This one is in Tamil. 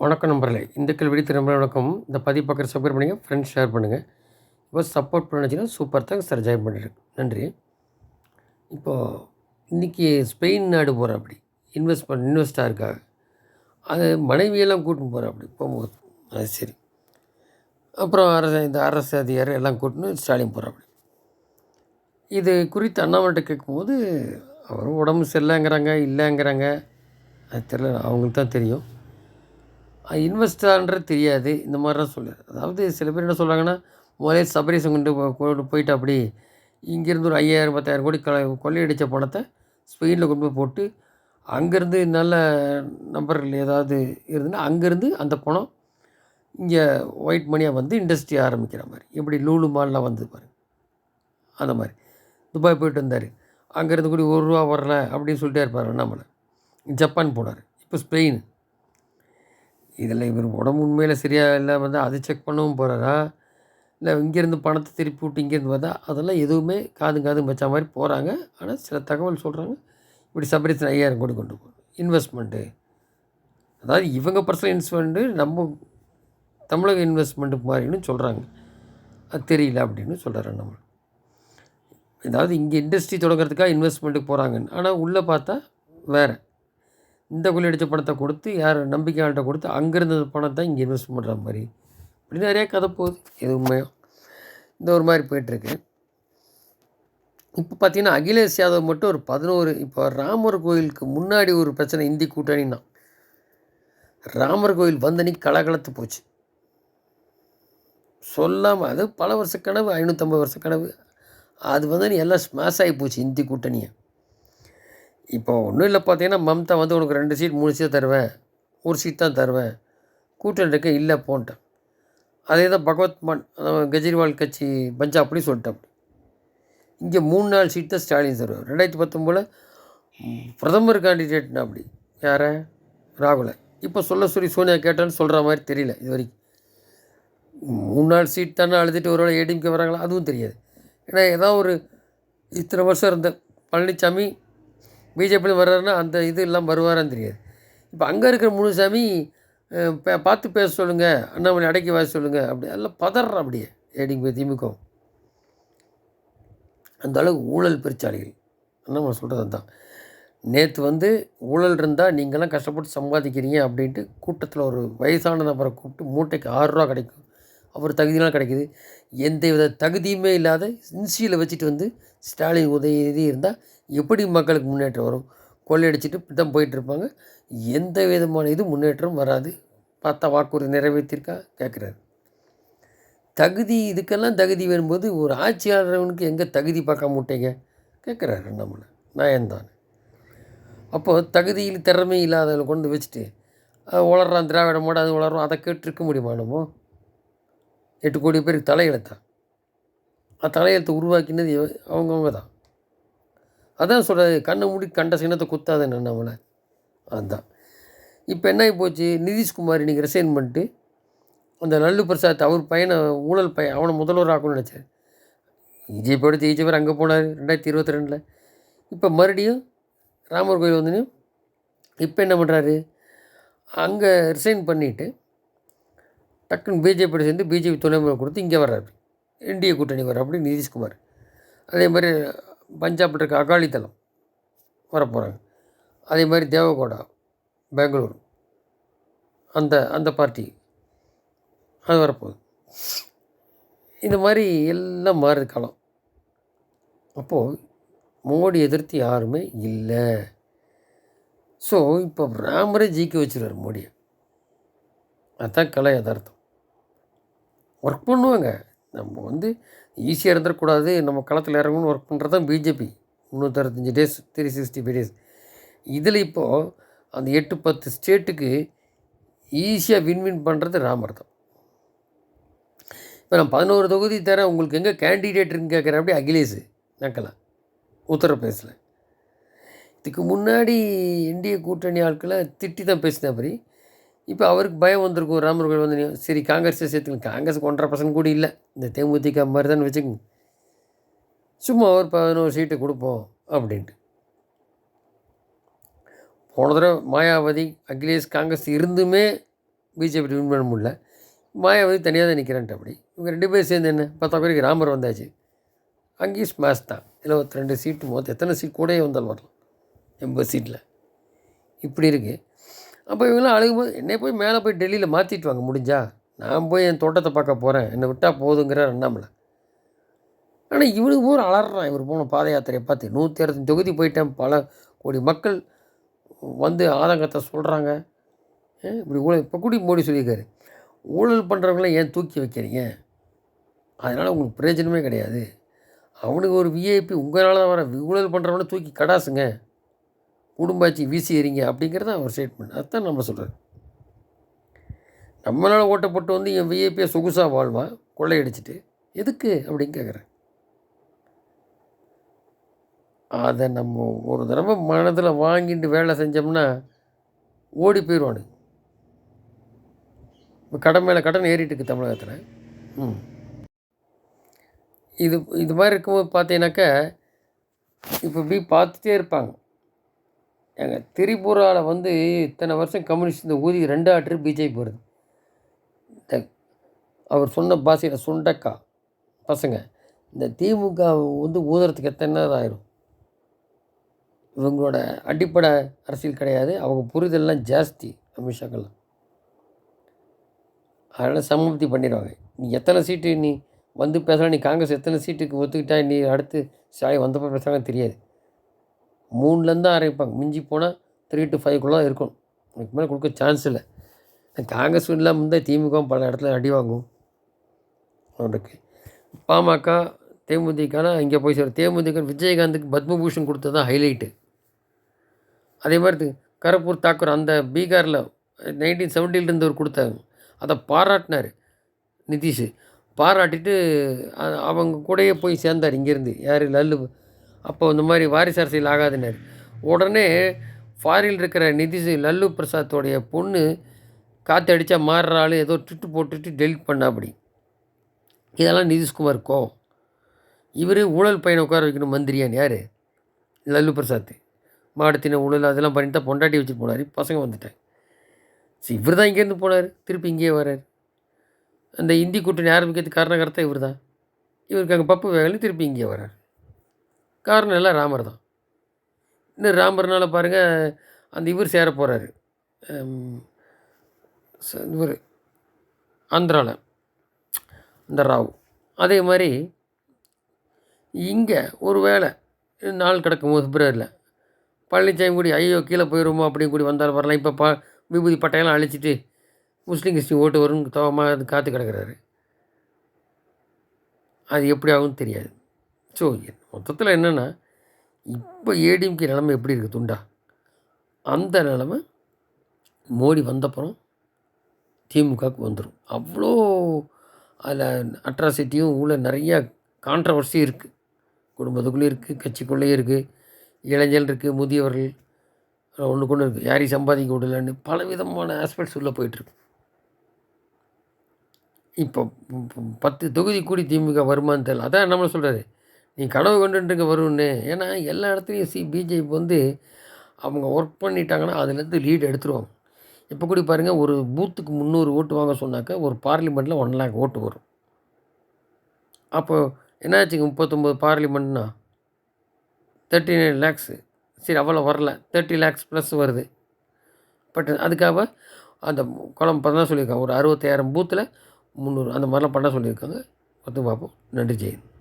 வணக்கம் நண்பர்களே. இந்துக்கள் கேள்வி நம்பர் வணக்கம். இந்த பதிவு பார்க்குற சப்போர்ட் பண்ணுங்க ஃப்ரெண்ட்ஸ் ஷேர் பண்ணுங்கள் இப்போ சப்போர்ட் பண்ணிச்சுன்னா சூப்பர் தான் சார் ஜாயின் பண்ணிருக்கு நன்றி. இப்போது இன்றைக்கி ஸ்பெயின் நாடு போகிற அப்படி. இன்வெஸ்ட்மெண்ட் இன்வெஸ்டாக இருக்காங்க அது மனைவியெல்லாம் கூட்டின்னு போகிற அப்படி. போகும்போது. அது சரி. அப்புறம் அரசு இந்த அரசு அதிகாரி எல்லாம் கூட்டின்னு ஸ்டாலின் போகிற அப்படி. இது குறித்து அண்ணாமலை கேட்கும்போது அவரும் உடம்பு சரியில்லைங்கிறாங்க இல்லைங்கிறாங்க. அது தெரியல. அவங்களுக்கு தான் தெரியும். இன்வெஸ்டான்றது தெரியாது. இந்த மாதிரிலாம் சொல்லுது. அதாவது சில பேர் என்ன சொல்கிறாங்கன்னா முதலே சபரிசம் கொண்டு கொண்டு போயிட்டு அப்படி இங்கேருந்து ஒரு ஐயாயிரம் பத்தாயிரம் கோடி கொள்ளையடித்த பணத்தை ஸ்பெயினில் கொண்டு போய் போட்டு அங்கேருந்து நல்ல நம்பர்கள் ஏதாவது இருந்ததுன்னா அங்கேருந்து அந்த பணம் இங்கே ஒயிட் மணியாக வந்து இண்டஸ்ட்ரி ஆரம்பிக்கிற மாதிரி. எப்படி லூலு மால்லாம் வந்து பாருங்க. அந்த மாதிரி. துபாய் போயிட்டு வந்தார். அங்கேருந்து கூட ஒரு ரூபா வரல அப்படின்னு சொல்லிட்டே இருப்பார் நம்மளை. ஜப்பான் போனார். இப்போ ஸ்பெயின். இதில் இவர் உடம்பு உண்மையில் சரியாக இல்லை வந்தால் அதை செக் பண்ணவும் போகிறாரா இல்லை இங்கேருந்து பணத்தை திருப்பி விட்டு இங்கேருந்து பார்த்தா அதெல்லாம் எதுவுமே காது காது வச்ச மாதிரி போகிறாங்க ஆனால் சில தகவல் சொல்கிறாங்க இப்படி சபரிசன் ஐயாயிரம் கோடி கொண்டு போகணும். இன்வெஸ்ட்மெண்ட்டு அதாவது இவங்க பர்சனல் இன்வெஸ்ட்மெண்ட்டு நம்ம தமிழக இன்வெஸ்ட்மெண்ட்டுக்கு மாதிரின்னு சொல்கிறாங்க அது தெரியல அப்படின்னு சொல்கிறாரு நம்ம. அதாவது இங்கே இண்டஸ்ட்ரி தொடங்குறதுக்காக இன்வெஸ்ட்மெண்ட்டுக்கு போகிறாங்கன்னு ஆனால் உள்ளே பார்த்தா வேறு. இந்த கொள்ளையடிச்ச பணத்தை கொடுத்து யார் நம்பிக்கையாள்கிட்ட கொடுத்து அங்கேருந்து பணத்தை இங்கே இன்வெஸ்ட் பண்ணுற மாதிரி. இப்படி நிறைய கதை போகுது. இது உண்மையாக இந்த ஒரு மாதிரி போயிட்டுருக்கு. இப்போ பார்த்தீங்கன்னா அகிலேஷ் யாதவ் மட்டும் ஒரு பதினோரு இப்போ ராமர் கோயிலுக்கு முன்னாடி ஒரு பிரச்சனை இந்தி கூட்டணின்னா. ராமர் கோயில் வந்தனி கலகலத்து போச்சு. சொல்லாமல் அது பல வருஷ கனவு ஐநூற்றம்பது வருஷ கனவு. அது வந்து நீ எல்லாம் ஸ்மாஷ் ஆகி போச்சு இந்தி கூட்டணியை. இப்போ ஒன்றும் இல்லை பார்த்தீங்கன்னா மம்தா வந்து உனக்கு ரெண்டு சீட் மூணு சீட் தருவேன். ஒரு சீட் தான் தருவேன். கூட்டணி இருக்க இல்லை போன்ட்டேன். அதே தான் பகவத் மான் கெஜ்ரிவால் கட்சி பஞ்சாப்னு சொல்லிட்டேன் இங்கே மூணு நாலு சீட் தான் ஸ்டாலின் தருவார். ரெண்டாயிரத்தி பத்தொம்போதில் பிரதமர் கேண்டிடேட்னா அப்படி. யாரை? ராகுலை. இப்போ சொல்ல சொல்லி சோனியா கேட்டான்னு சொல்கிற மாதிரி தெரியல இது வரைக்கும் மூணு நாலு சீட் தானே அழுதுட்டு ஒரு வேளை ஏடிஎம்கே வராங்களா? அதுவும் தெரியாது. ஏன்னா ஏதோ ஒரு இத்தனை வருஷம் இருந்த பழனிசாமி பிஜேபியில் வர்றாருன்னா அந்த இது எல்லாம் வருவாரான்னு தெரியாது. இப்போ அங்கே இருக்கிற முனுசாமி பே- பார்த்து பேச சொல்லுங்கள் அண்ணாமலை அடக்கி வாச சொல்லுங்கள் அப்படி எல்லாம் பதற அப்படியே ஏடிங்க திமுக. அந்த அளவு ஊழல் பெருச்சாளிகள். அண்ணாமலை சொல்கிறது அதுதான் நேற்று வந்து ஊழல் இருந்தால் நீங்களாம் கஷ்டப்பட்டு சம்பாதிக்கிறீங்க அப்படின்ட்டு கூட்டத்தில் ஒரு வயசான நபரை கூப்பிட்டு மூட்டைக்கு ஆறுரூவா கிடைக்கும். அவர் தகுதியெலாம் கிடைக்குது. எந்த வித தகுதியுமே இல்லாத இன்சியில் வச்சுட்டு வந்து ஸ்டாலின் உதவி இருந்தால் எப்படி மக்களுக்கு முன்னேற்றம் வரும்? கொள்ளையடிச்சிட்டு இப்படி தான் போயிட்டுருப்பாங்க. எந்த விதமான இது முன்னேற்றம் வராது. பார்த்தா வாக்குறுதி நிறைவேற்றிருக்கா? கேட்குறாரு. தகுதி இதுக்கெல்லாம் தகுதி வரும்போது ஒரு ஆட்சியாளர்களுக்கு எங்கே தகுதி பார்க்க மாட்டேங்க கேட்குறாரு நம்மளை நயன்தான். அப்போது தகுதியில் திறமை இல்லாதவங்களை கொண்டு வச்சுட்டு வளர்றான் திராவிட மாடு அது வளரும் அதை கேட்டிருக்க முடியுமா நம்ம எட்டு கோடி பேருக்கு தலையெழுத்தான் அந்த தலையெழுத்தை உருவாக்கினது அவங்கவுங்க தான் அதான் சொல்கிறது கண்ணை மூடி கண்ட சின்னத்தை குத்தாதுன்னு நம்மளை அதுதான் இப்போ என்ன ஆகி போச்சு? நிதிஷ்குமார் இன்றைக்கி ரிசைன் பண்ணிட்டு அந்த லல்லு பிரசாத் அவர் பையனை ஊழல் பையன் அவனை முதல்வர் ஆக்கணும்னு நினச்சார். விஜய் ஜெயிச்சவர் அங்கே போனார் ரெண்டாயிரத்தி இருபத்தி ரெண்டில். இப்போ மறுபடியும் ராமர் கோயில் வந்து இப்போ என்ன பண்ணுறாரு அங்கே ரிசைன் பண்ணிவிட்டு டக்குன்னு பிஜேபியோட சேர்ந்து பிஜேபி துணை முதல்வர் கொடுத்து இங்கே வர்றாரு. என்டிஏ கூட்டணி வர அப்படி நிதிஷ்குமார். அதே மாதிரி பஞ்சாபில் இருக்க அகாலிதளம் வரப்போகிறாங்க அதே மாதிரி தேவகோடா பெங்களூர் அந்த அந்த பார்ட்டி அது வரப்போகுது. இந்த மாதிரி எல்லாம் மாறுது காலம். அப்போது மோடி எதிர்த்து யாருமே இல்லை. ஸோ இப்போ ராமரே ஜிக்க வச்சுருவார் மோடியை. அதுதான் கலை யதார்த்தம். ஒர்க் பண்ணுவாங்க. நம்ம வந்து ஈஸியாக இருந்துடக்கூடாது. நம்ம களத்தில் இறங்கணும்னு ஒர்க் பண்ணுறது தான் BJP முந்நூற்றஞ்சு days three sixty five days இதில் இப்போது அந்த எட்டு பத்து ஸ்டேட்டுக்கு ஈஸியாக வின் வின் பண்ணுறது ராமர் தான். இப்போ நான் பதினோரு தொகுதி தரேன் உங்களுக்கு எங்கே கேண்டிடேட் இருக்குன்னு கேட்குறேன் அப்படியே அகிலேஷ் நக்கலா. உத்தரப்பிரதேசில் இதுக்கு முன்னாடி இந்திய கூட்டணி ஆட்களை திட்டி தான் பேசினேன் அப்படி இப்போ அவருக்கு பயம் வந்திருக்கும். ராமர் கோயில் வந்து சரி காங்கிரஸை சேர்த்துக்கலாம் காங்கிரஸ் ஒன்றரை பர்சன்ட் கூட இல்லை. இந்த தேமுதிக மாதிரி தான் வச்சுக்கோங்க. சும்மா ஒரு பதினோரு சீட்டு கொடுப்போம் அப்படின்ட்டு. போன தடவை மாயாவதி அகிலேஷ் காங்கிரஸ் இருந்துமே பிஜேபி வின் பண்ண முடியல. மாயாவதி தனியாக தான் நிற்கிறேன்ட்டு அப்படி. இவங்க ரெண்டு பேரும் சேர்ந்து என்ன? பத்தா பேருக்கு ராமர் வந்தாச்சு. அங்கேயும் ஸ்மாஷ் தான். இருபத்தி ரெண்டு சீட்டு மொத்தம் எத்தனை சீட் கூடயே வந்தாலும் வரலாம். எண்பது சீட்டில் இப்படி இருக்குது அப்போ இவங்களாம் அழுகும்போது என்னை போய் மேலே போய் டெல்லியில் மாற்றிட்டு வாங்க முடிஞ்சா? நான் போய் என் தோட்டத்தை பார்க்க போகிறேன் என்னை விட்டால் போதுங்கிறார் அண்ணாமலை ஆனால் இவனுக்கு பூரா அலறான். இவர் போன பாத யாத்திரையை பார்த்து நூற்றி அறுபத்தஞ்சு தொகுதி போயிட்டேன். பல கோடி மக்கள் வந்து ஆதங்கத்தை சொல்கிறாங்க இப்படி ஊழல் இப்போ கூடி மோடி சொல்லியிருக்காரு. ஊழல் பண்ணுறவங்களாம் ஏன் தூக்கி வைக்கிறீங்க? அதனால் உங்களுக்கு பிரயோஜனமே கிடையாது. அவனுக்கு ஒரு விஐபி உங்களால் தான் வர. ஊழல் பண்ணுறவனை தூக்கி கடாசுங்க. குடும்பாச்சி வீசி எறிங்க அப்படிங்கிறது அவர் ஸ்டேட்மெண்ட் அதுதான் நம்ம சொல்கிறது நம்மளால் ஓட்டப்பட்டு வந்து என் விஐபியை சொகுசாக வாழ்வான் கொள்ளையடிச்சிட்டு. எதுக்கு அப்படின்னு கேட்குறேன் அதை நம்ம ஒரு தடவை மனதில் வாங்கிட்டு வேலை செஞ்சோம்னா ஓடி போயிடுவானுங்க இப்போ கடன் மேலே கடன் ஏறிட்டு இருக்கு தமிழகத்தில். ம். இது இது மாதிரி இருக்கும்போது பார்த்தீங்கன்னாக்கா இப்போ இப்படி பார்த்துட்டே இருப்பாங்க. எங்கள் திரிபுராவில் வந்து இத்தனை வருஷம் கம்யூனிஸ்ட் இந்த ஊதி ரெண்டு ஆட்ரு பிஜேபி வருது இந்த அவர் சொன்ன பாசையில் சுண்டக்கா பசங்க இந்த திமுக வந்து ஊதுறதுக்கு எத்தனை ஆயிரும்? இவங்களோட அடிப்படை அரசியல் கிடையாது அவங்க புரிதல்லாம் ஜாஸ்தி அமித்ஷாக்கெல்லாம். அதனால் சமபத்தி பண்ணிடுவாங்க. நீ எத்தனை சீட்டு நீ வந்து பேசலாம் நீ காங்கிரஸ் எத்தனை சீட்டுக்கு ஒத்துக்கிட்டா நீ அடுத்து சாய் வந்தப்போ பேசுகிறாங்க தெரியாது. மூணுலேருந்து ஆரம்பிப்பாங்க. மிஞ்சி போனால் த்ரீ டு ஃபைவ்க்குள்ளே இருக்கும். அதுக்கு மேலே கொடுக்க சான்ஸ் இல்லை. காங்கிரஸ் இல்லாமல் இருந்தால் திமுக பல இடத்துல அடி வாங்கும். அவருக்கு. பாமக தேமுதிகனா இங்கே போய் சேரும். தேமுதிக விஜயகாந்துக்கு பத்மபூஷன் கொடுத்தது தான் ஹைலைட்டு அதே மாதிரி கரப்பூர் தாக்கூர் அந்த பீகாரில் நைன்டீன் செவன்ட்டிலேருந்து அவர் கொடுத்தாங்க அதை பாராட்டினார் நிதிஷ். பாராட்டிட்டு அவங்க கூடயே போய் சேர்ந்தார் இங்கேருந்து. யார் லல்லு அப்போ இந்த மாதிரி வாரிசு அரசியல் ஆகாதுன்னார். உடனே ஃபாரில் இருக்கிற நிதிஷ் லல்லு பிரசாத்தோடைய பொண்ணு காற்று அடித்தா மாறுற ஏதோ ட்விட்டு போட்டுட்டு டெலிட் பண்ணா அப்படி இதெல்லாம் நிதிஷ்குமார் கோவம். இவர் ஊழல் பையனை உட்கார வைக்கணும் மந்திரியான் யார்? லல்லு பிரசாத். மாடத்தின ஊழல் அதெல்லாம் பண்ணிட்டு தான் பொண்டாட்டி வச்சுட்டு போனார். பசங்க வந்துட்டேன் சரி இவர் தான் இங்கேருந்து போனார். திருப்பி இங்கேயே வர்றார் அந்த இந்தி கூட்டணி ஆரம்பிக்கிறதுக்கு காரணகர்த்தா இவர் தான் இவருக்கு அங்கே பப்பு வேகலையும் திருப்பி இங்கே வர்றார் காரணம் எல்லாம் ராமர் தான். இன்னும் ராமர்னால பாருங்கள் அந்த இவர் சேர போகிறாரு இவர் ஆந்திராவில் அந்த ராவ். அதே மாதிரி இங்கே ஒரு வேளை நாள் கிடக்கும் பிப்ரவரியில் பழனிசாமி கூடி ஐயோ கீழே போயிடுமோ அப்படின்னு கூடி வந்தாலும் வரலாம் இப்போ பா விபூதி பட்டையெல்லாம் அழிச்சிட்டு முஸ்லீம் கிறிஸ்டின் ஓட்டு வரும்னு தோகமாக அது காத்து கிடக்கிறாரு. அது எப்படி ஆகும்னு தெரியாது. ஸோ மொத்தத்தில் என்னென்னா இப்போ ஏடிஎம்கே நிலமை எப்படி இருக்குது துண்டா? அந்த நிலமை மோடி வந்தப்புறம் திமுகவுக்கு வந்துடும் அவ்வளோ அதில் அட்ராசிட்டியும் உள்ள நிறையா கான்ட்ரவர்சி இருக்குது குடும்பத்துக்குள்ளேயும் இருக்குது கட்சிக்குள்ளேயும் இருக்குது இளைஞர் இருக்குது முதியவர்கள் ஒன்று கொண்டு இருக்குது யாரையும் சம்பாதிக்க விடலன்னு பல விதமான ஆஸ்பெக்ட்ஸ் உள்ளே போயிட்டுருக்கு. இப்போ பத்து தொகுதி கூடி திமுக வருமானு தெரியல. அதான் நம்மளை சொல்கிறாரு நீ கனவு கொண்டுட்டுங்க வரும்னு. ஏன்னா எல்லா இடத்துலையும் சி பிஜேபி வந்து அவங்க ஒர்க் பண்ணிட்டாங்கன்னா அதுலேருந்து லீடு எடுத்துருவாங்க. இப்போ கூட பாருங்கள் ஒரு பூத்துக்கு முந்நூறு ஓட்டு வாங்க சொன்னாக்கா ஒரு பார்லிமெண்ட்டில் ஒன் லேக் ஓட்டு வரும். அப்போ என்னாச்சுங்க முப்பத்தொம்போது பார்லிமெண்ட்னா தேர்ட்டி நைன் லேக்ஸு சரி அவ்வளோ வரல. தேர்ட்டி லேக்ஸ் ப்ளஸ் வருது. பட் அதுக்காக அந்த குளம் பண்ண சொல்லியிருக்காங்க. ஒரு அறுபத்தாயிரம் பூத்தில் முந்நூறு அந்த மாதிரிலாம் பண்ண சொல்லியிருக்காங்க. பார்த்து பார்ப்போம். நன்றி ஜெயந்த்